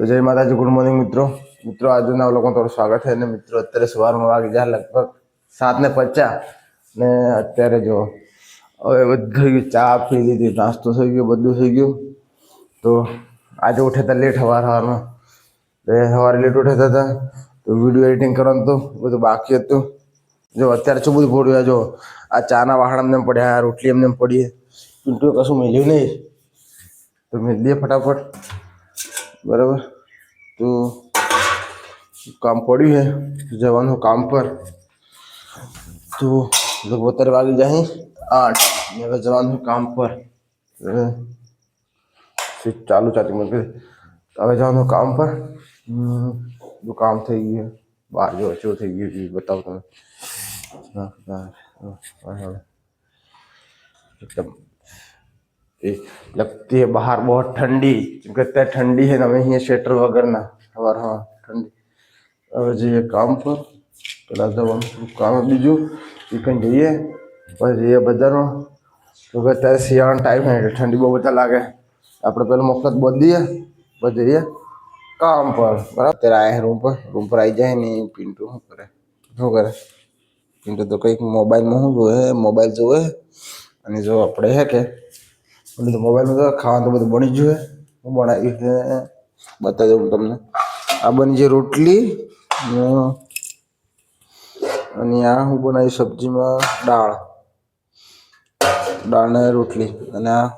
તો જય માતાજી, ગુડ મોર્નિંગ મિત્રો. મિત્રો, આજના લોકો તમારું સ્વાગત છે. અને મિત્રો, અત્યારે સવારમાં વાગી જાય લગભગ સાત ને પચાસ. ને અત્યારે જો હવે બધું ચા પી લીધી, નાસ્તો થઈ ગયો, બધું થઈ ગયું. તો આજે ઉઠ્યા લેટ સવાર સવારમાં. તો સવારે લેટ ઉઠ્યા હતા. તો વીડિયો એડિટિંગ કરવાનું તો બધું બાકી હતું. જો અત્યારે શું બધું પડ્યું જો આ ચાના વાહણ એમને પડ્યા રોટલી એમને પડી પિન્ટુએ કશું મેલ્યું નહીં. તો મેં દે ફટાફટ. બરાબર તો કામ પડ્યું છે જવાનું કામ પર તો લગભગ અત્યારે વાગી જાય આઠ ને હવે જવાનું છે કામ પર હવે સ્વિચ ચાલુ ચાલુ મૂકી દીધી. તો હવે જવાનું કામ પર હમ, બધું કામ થઈ ગયું છે. બહાર જો શું થઈ ગયું છે એ બતાવું તમે હા, लगती है बाहर बहुत ठंडी क्योंकि इतना ठंडी है ना हमें यहाँ स्वेटर वगैरह ना और हाँ ठंडी હવે જઈએ કામ પર પેલા જવાનું કામ બીજું ચિકન જઈએ પછી જઈએ બજારમાં તો કે અત્યારે શિયાળાનો ટાઈમ છે એટલે ઠંડી બહુ બધા લાગે આપણે પેલું મફત બોલીએ પછી જઈએ કામ પર બરાબર અત્યારે આયા રૂમ પર રૂમ પર આવી જાય ને પિન્ટુ શું કરે શું કરે પિન્ટુ તો કંઈક મોબાઈલમાં શું જોવે મોબાઈલ જોવે અને જો આપણે હે કે તો મોબાઈલમાં તો ખાવાનું તો બધું બની જ જોઈએ. હું બનાવીશ છે બતાવી દઉં તમને. આ બની છે રોટલી અને આ હું બનાવી સબ્જીમાં દાળ. દાળ ને રોટલી અને આ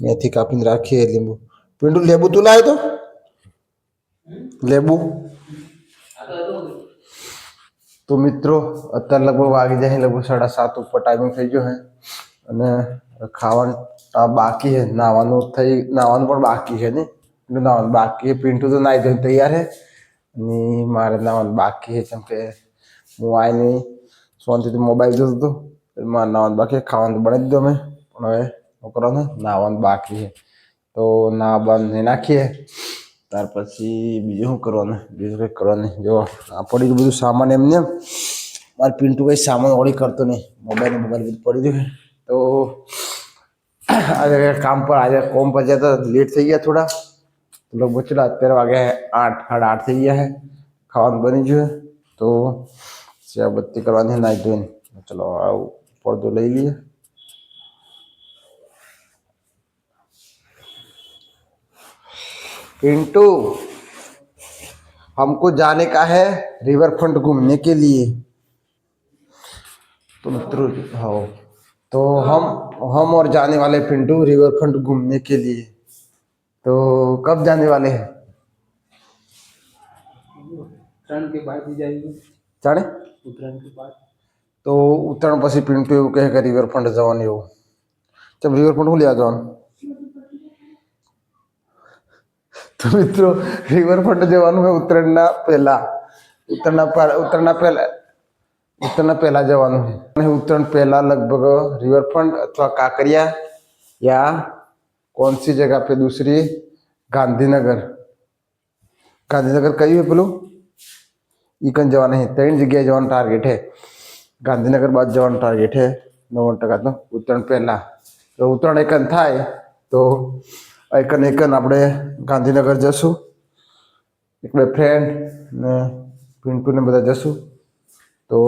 મેથી કાપીને રાખીએ લીંબુ. પીંડું લેબુ તું લાવ્યો તો? લેબુ? તો મિત્રો, અત્યારે લગભગ વાગી જાય લગભગ સાડા સાત ઉપર ટાઈમિંગ થઈ ગયો હે અને ખાવાનું બાકી છે. નાવાનું થઈ, નાવાનું પણ બાકી છે ને? એટલે નાવાનું બાકી પિન્ટુ તો નાહી ધોઈને તૈયાર છે. અને મારે નાવાનું બાકી છે. કેમ કે હું આવીને શાંતિથી મોબાઈલ જોતો હતો. મારે નાવાનું બાકી ખાવાનું જ દીધું અમે. પણ હવે છોકરાને નાવાનું બાકી છે. તો ના બંધ નાખીએ. ત્યાર પછી બીજું શું કરવાનું? બીજું કંઈ કરવાનું જો, આ પડી ગયું બધું સામાન એમને. એમ મારે પિન્ટુ કંઈ સામાન ઓળી કરતો નહીં. મોબાઈલ મોબાઈલ બધું પડી ગયું તો આજે કામ પર આજે કોમ પર જતા લેટ થઈ ગયા થોડા લગભગ ચલો અત્યારે વાગે આઠ સાડા આઠ થઈ ગયા છે ખાવાનું બની ગયું છે. તો ચા બત્તી કરવાની છે નાઈ ધોઈને ચલો આવું પડદો લઈ લઈએ पिंटू हमको जाने का है रिवर फ्रंट घूमने के लिए तो मित्रों हाँ तो हम हम और जाने वाले पिंटू रिवर फ्रंट घूमने के लिए तो कब जाने वाले हैं उत्तरायण के बाद ही जाएंगे जाने उत्तरायण के बाद તો ઉત્તરાયણ પછી પિન્ટુ એવું કહે કે રિવરફ્રન્ટ જવાનું એવું ચમ રિવરફ્રન્ટ હું લેવા જવાનું તો મિત્રો રિવરફ્રન્ટ જવાનું હોય ઉત્તરાયણના પહેલા ઉત્તરાયણના પહેલા ઉત્તરાયણના પહેલા ઉત્તરના પહેલાં જવાનું છે. અને ઉત્તરણ પહેલાં લગભગ રિવરફ્રન્ટ અથવા કાંકરિયા યા कौन सी जगह દૂસરી ગાંધીનગર. ગાંધીનગર કયું હે પેલું? ઈકન જવાના હે. ત્રણ જગ્યાએ જવાનું ટાર્ગેટ છે ગાંધીનગર બાદ જવાનું ટાર્ગેટ છે નવ્વાણું ટકાનો ઉત્તરાયણ પહેલાં. તો ઉત્તરાયણ એકન થાય તો એકન એકન આપણે ગાંધીનગર જશું. એક બે ફ્રેન્ડ ને પિન્ટુને બધા જશું. તો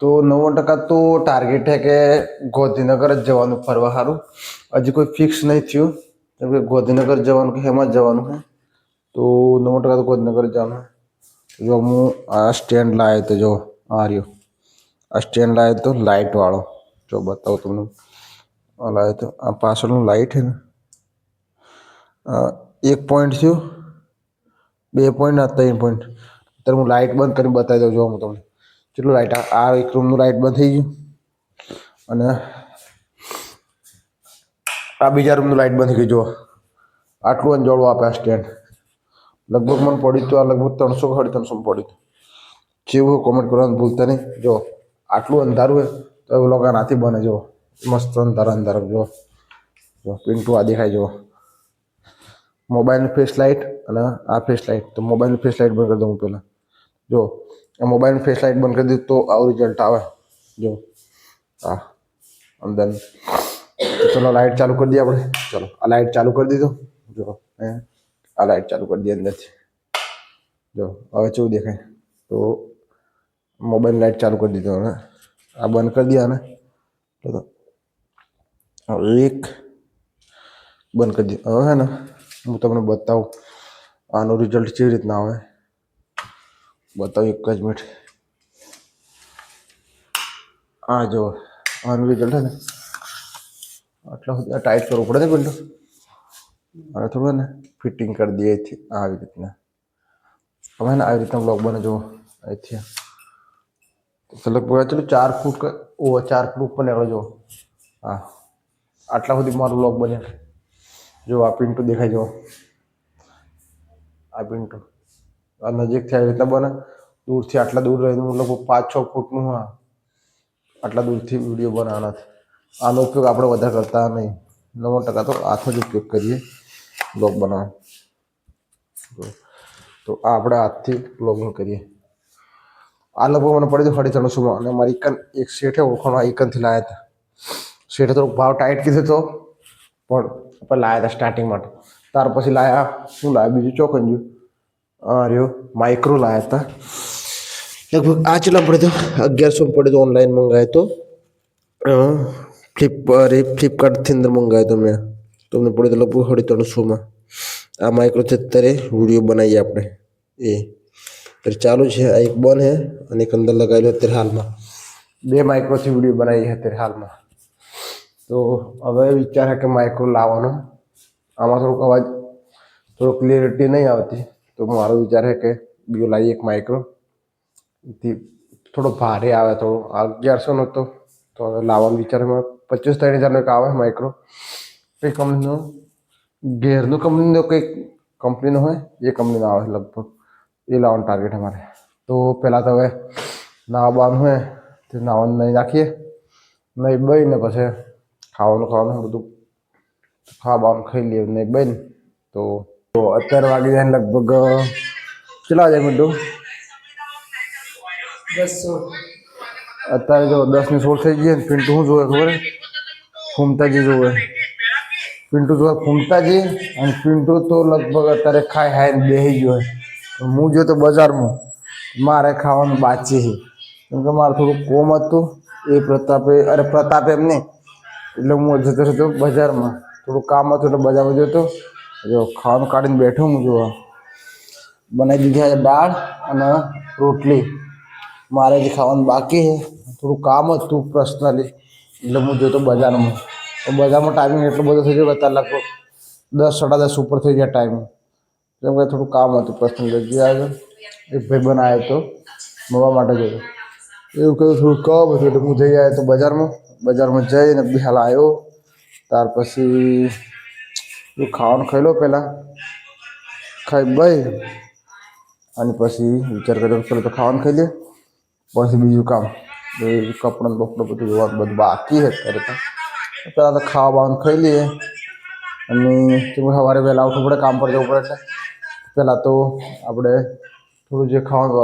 તો નવ્વાણું ટકા તો ટાર્ગેટ છે કે ગોધીનગર જ જવાનું ફરવા સારું હજી કોઈ ફિક્સ નહીં થયું. કેમ કે ગોધીનગર જવાનું કે એમાં જ જવાનું છે. તો નવ્વાણું ટકા તો ગોધીનગર જવાનું. જો હું આ સ્ટેન્ડ લાવ્યો તો જો, આ રહ્યો. આ સ્ટેન્ડ લાવ્યો તો લાઇટ વાળો. જો બતાવું તમને. આ લાવ્યો તો, આ પાછળનું લાઇટ છે ને. એક પોઈન્ટ થયું. બે પોઈન્ટ આ ત્રણ પોઈન્ટ અત્યારે હું લાઇટ બંધ કરીને બતાવી દઉં જો હું તમને. કેટલું લાઇટ આ એક રૂમનું લાઇટ બંધ થઈ ગયું. અને આ બીજા રૂમનું લાઇટ બંધ થઈ ગયું જો આટલું અંજોળું આપે આ સ્ટેન્ડ લગભગ મને પડ્યું તો આ લગભગ ત્રણસો સાડી ત્રણસો પડ્યું જેવું કોમેન્ટ કરવાનું ભૂલતા નહીં. જો આટલું અંધારું હોય તો એ લોકો નાથી બને જો મસ્ત અંધારા અંધારા જો જો પિન્ટુ આ દેખાય જો મોબાઈલની ફ્લેશ લાઇટ અને આ ફ્લેશ લાઇટ તો મોબાઈલની ફ્લેશ લાઇટ બંધ કરી દઉં હું પહેલાં. જો, આ મોબાઈલ ફેસ લાઇટ બંધ કરી દીધું તો આવું રિઝલ્ટ આવે. જો, હા, અંદર. ચલો લાઇટ ચાલુ કરી દઈએ આપણે. ચલો, આ લાઇટ ચાલુ કરી દીધો. જો, હે, આ લાઈટ ચાલુ કરી દઈએ અંદરથી જો, હવે કેવું દેખાય? તો મોબાઈલ લાઈટ ચાલુ કરી દીધો હવે. આ બંધ કરી દે ને તો એક બંધ કરી દીધો હવે હે ને, હું તમને બતાવું, આનું રિઝલ્ટ કેવી રીતના આવે. બતાવું એક જ મિનિટ. આ જો, આનું રિઝલ્ટ ને, આટલા સુધી ટાઈટ કરવું પડે ને પેલું? અને થોડું ને ફિટિંગ કરી દઈએ અહીંથી, આવી રીતના. હવે ને આવી રીતના બ્લોક બને જુઓ અહીંથી. લગભગ ચલો ચાર ફૂટ ઓ, ચાર ફૂટ ઉપર લેવડો જુઓ હા. આટલા સુધી મારો બ્લોક બને. જો આ પિન્ટુ દેખાય જુઓ આ પિન્ટુ આ નજીકથી આવી રીતના બને. દૂરથી આટલા દૂર રહીને હું લગભગ પાંચ છ ફૂટનું હા, આટલા દૂરથી વીડિયો બનાવવાના આનો ઉપયોગ આપણે વધારે કરતા નહીં. નવ્વાણું ટકા તો હાથનો જ ઉપયોગ કરીએ બ્લોગ બનાવવા તો આ આપણે હાથથી બ્લોગિંગ કરીએ. આ લગભગ મને પડી સાડી ત્રણસોમાં અને મારી ઇકન એક શેઠે ઓળખાણો આ ઇકનથી લાવ્યા હતા. શેઠે થોડોક ભાવ ટાઈટ કીધો તો, પણ આપણે લાવ્યા હતા સ્ટાર્ટિંગ માટે. ત્યાર પછી લાવ્યા શું લાવ્યા બીજું ચોકંજુ આ રહ્યો માઇક્રો લાવ્યા હતા લગભગ આ ચેટલા પડે તો અગિયારસો પડે તો ઓનલાઈન મંગાવ્યો તો ફ્લિપ અરે ફ્લિપકાર્ટથી અંદર મંગાવ્યો તો મેં તમને મને પડ્યો તો લગભગ સાડી ત્રણસોમાં આ માઇક્રો છે અત્યારે વીડિયો બનાવીએ આપણે એ અત્યારે ચાલુ છે આ એક બંધ છે અને એક અંદર લગાવેલું અત્યારે હાલમાં બે માઇક્રોથી વીડિયો બનાવીએ અત્યારે હાલમાં તો હવે વિચાર છે કે માઇક્રો લાવવાનો આમાં થોડુંક અવાજ થોડો ક્લિયરિટી નહીં આવતી તો મારો વિચાર છે કે બીજો લાવીએ એક માઇક્રો થી થોડો ભારે આવે, થોડો અગિયારસોનો તો તો લાવવાનો વિચારમાં પચીસ ત્રણ હજારનો એક આવે માઇક્રો એ કંપનીનો ઘેરનું કંપનીનો કંઈક કંપનીનો હોય, એ કંપનીનો આવે લગભગ. એ લાવવાનું ટાર્ગેટ અમારે. તો પહેલાં તો હવે નાવા બાવાનું હોય તે નાવાનું નહીં નાખીએ. નહીં બહીને પછી ખાવાનું ખાવાનું બધું ખાવા બાવાનું ખાઈ લઈએ, નહીં બહીને તો તો અત્યારે વાગી જાય લગભગ કેટલા વાગે મિનિટો અત્યારે જો દસની સોળ થઈ ગયા ને, પિન્ટુ શું જોવે ખબર? ફૂમતાજી જોવે. પિન્ટુ જોવે ફૂમતાજી અને પિન્ટુ તો લગભગ અત્યારે ખાઈ ખાઈને બેસી ગયો હોય હું જો તો બજારમાં. મારે ખાવાનું બાચી છે. કેમ કે મારે થોડું કોમ હતું. એ પ્રતાપે, અરે પ્રતાપ એમ નહીં. એટલે હું જતો હતો બજારમાં. થોડું કામ હતું એટલે બજારમાં જતો. જો ખાવાનું કાઢીને બેઠો હું જોવા. બનાવી દીધી છે દાળ અને રોટલી. મારે જે ખાવાનું બાકી છે, થોડું કામ હતું પર્સનલી એટલે હું જોતો બજારમાં. તો બજારમાં ટાઈમિંગ એટલો બધો થઈ ગયો કે અત્યારે લગભગ દસ, સાડા દસ ઉપર થઈ ગયા ટાઈમ કેમ કે થોડું કામ હતું પર્સનલી જે એક ભાઈ બનાવ્યો હતો, મળવા માટે ગયો એવું કહ્યું, થોડું કામ હતું એટલે હું જઈ આવ્યો તો બજારમાં. બજારમાં જઈને બિહાલ આવ્યો. ત્યાર પછી થોડું ખાવાનું ખાઈ લો પહેલાં. ખાઈ ભાઈ અને પછી વિચાર કર્યો કે તો ખાવાનું ખાઈ લે પછી બીજું કામ. કપડાં બપડું બધું જોવાનું બધું બાકી છે અત્યારે તો. પહેલાં તો ખાવા બાવાનું ખાઈ લઈએ. અને સવારે વહેલા ઉઠવું પડે કામ પર જવું પડે એટલે પહેલાં તો આપણે થોડું જે ખાવાનું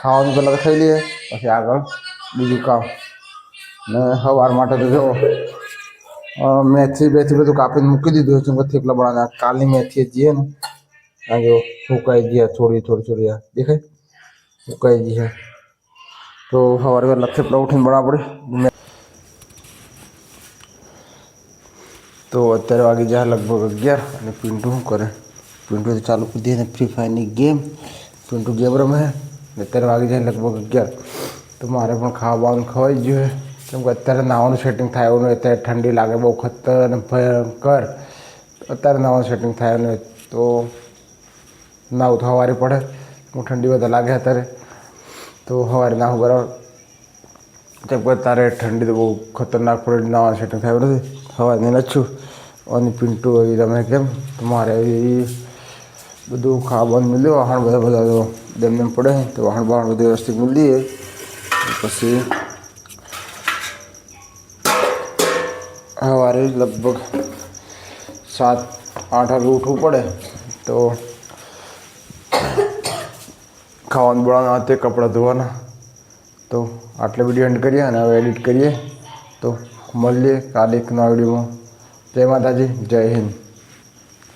ખાવાનું પહેલાં તો ખાઈ લઈએ. પછી આગળ બીજું કામ. ને સવાર માટે તો જો અ, મેથી, બેથી બધું કાપીને મૂકી દીધું હતું. કે થેપલા બનાવવાના કાલની મેથી જઈએ ને, આ જો સુકાઈ ગયા થોડી થોડી થોડી, આ દેખાય? સુકાઈ ગયા. તો સવારે વહેલા થેપલા ઉઠીને બરાબર તો અત્યારે વાગી જાય લગભગ અગિયાર અને પિન્ટુ શું કરે? પિન્ટુ ચાલુ કરી દે ફ્રી ફાયરની ગેમ પિન્ટુ ગેમ રમે અત્યારે વાગી જાય લગભગ અગિયાર. તો મારે પણ ખાવાનું ખવાઈ ગયું કેમ કે અત્યારે નાવાનું સેટિંગ થાય એવું અત્યારે ઠંડી લાગે બહુ ખતર અને ભયંકર. અત્યારે નાવાનું સેટિંગ થાય નહીં, તો નાવું તો સવારે પડે. હું ઠંડી વધારે લાગે અત્યારે, તો સવારે નાહું બરાબર. કેમ કે તારે ઠંડી તો બહુ ખતરનાક પડે નાવા સેટિંગ થાય એવું નથી. સવારે નહીં છું. અને પિન્ટુ એવી તમે કેમ? તો મારે એ બધું ખાવાનું મળ્યું, વાહણ બધા બધા દેમ દેમ પડે, તો વાહણ બહાણ બધું વ્યવસ્થિત મળી પછી સવારે લગભગ સાત, આઠ વાગે ઉઠવું પડે તો ખાવાનું બનાવવાના તે કપડાં ધોવાના. તો આટલે વીડિયો એન્ડ કરીએ અને હવે એડિટ કરીએ. તો મળીએ કાલે એક નવા વિડીયોમાં જય માતાજી, જય હિન્દ.